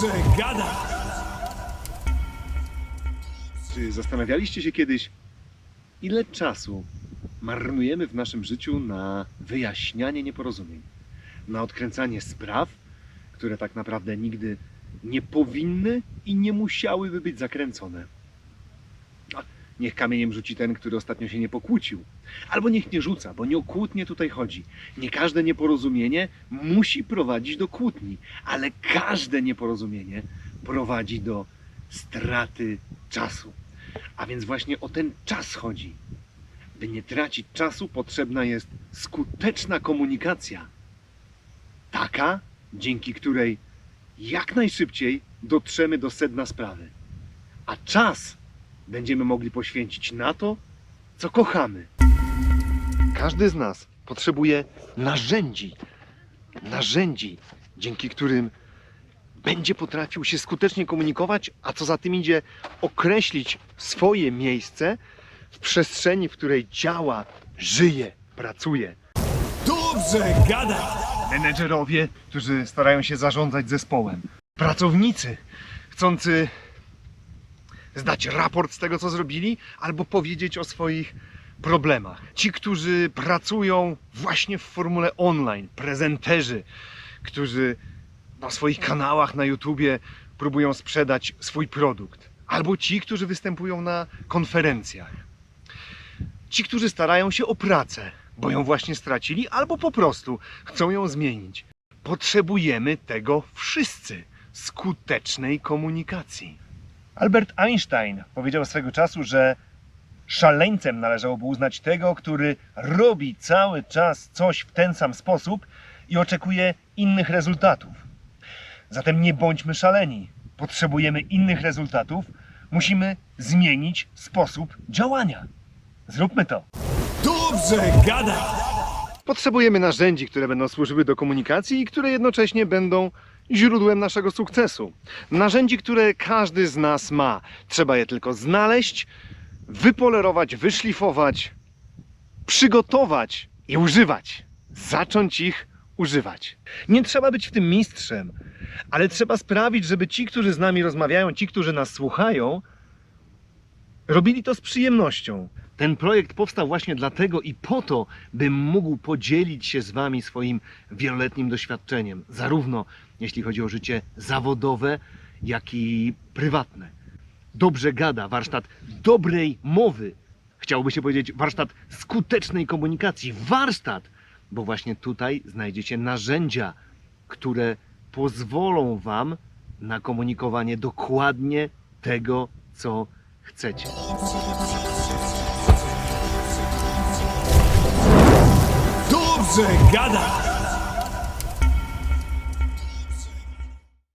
Dobrze gada! Czy zastanawialiście się kiedyś, ile czasu marnujemy w naszym życiu na wyjaśnianie nieporozumień, na odkręcanie spraw, które tak naprawdę nigdy nie powinny i nie musiałyby być zakręcone? Niech kamieniem rzuci ten, który ostatnio się nie pokłócił. Albo niech nie rzuca, bo nie o kłótnię tutaj chodzi. Nie każde nieporozumienie musi prowadzić do kłótni, ale każde nieporozumienie prowadzi do straty czasu. A więc właśnie o ten czas chodzi. By nie tracić czasu, potrzebna jest skuteczna komunikacja. Taka, dzięki której jak najszybciej dotrzemy do sedna sprawy. A czas będziemy mogli poświęcić na to, co kochamy. Każdy z nas potrzebuje narzędzi. Narzędzi, dzięki którym będzie potrafił się skutecznie komunikować, a co za tym idzie, określić swoje miejsce w przestrzeni, w której działa, żyje, pracuje. Dobrze gada! Menedżerowie, którzy starają się zarządzać zespołem. Pracownicy, chcący zdać raport z tego, co zrobili, albo powiedzieć o swoich problemach. Ci, którzy pracują właśnie w formule online, prezenterzy, którzy na swoich kanałach na YouTubie próbują sprzedać swój produkt, albo ci, którzy występują na konferencjach. Ci, którzy starają się o pracę, bo ją właśnie stracili, albo po prostu chcą ją zmienić. Potrzebujemy tego wszyscy skutecznej komunikacji. Albert Einstein powiedział swego czasu, że szaleńcem należałoby uznać tego, który robi cały czas coś w ten sam sposób i oczekuje innych rezultatów. Zatem nie bądźmy szaleni. Potrzebujemy innych rezultatów, musimy zmienić sposób działania. Zróbmy to. Dobrze gada! Potrzebujemy narzędzi, które będą służyły do komunikacji i które jednocześnie będą źródłem naszego sukcesu. Narzędzi, które każdy z nas ma. Trzeba je tylko znaleźć, wypolerować, wyszlifować, przygotować i używać. Zacząć ich używać. Nie trzeba być w tym mistrzem, ale trzeba sprawić, żeby ci, którzy z nami rozmawiają, ci, którzy nas słuchają, robili to z przyjemnością. Ten projekt powstał właśnie dlatego i po to, bym mógł podzielić się z Wami swoim wieloletnim doświadczeniem, zarówno jeśli chodzi o życie zawodowe, jak i prywatne. Dobrze gada, warsztat dobrej mowy. Chciałoby się powiedzieć warsztat skutecznej komunikacji. Warsztat, bo właśnie tutaj znajdziecie narzędzia, które pozwolą Wam na komunikowanie dokładnie tego, co chcecie. Dobrze gada!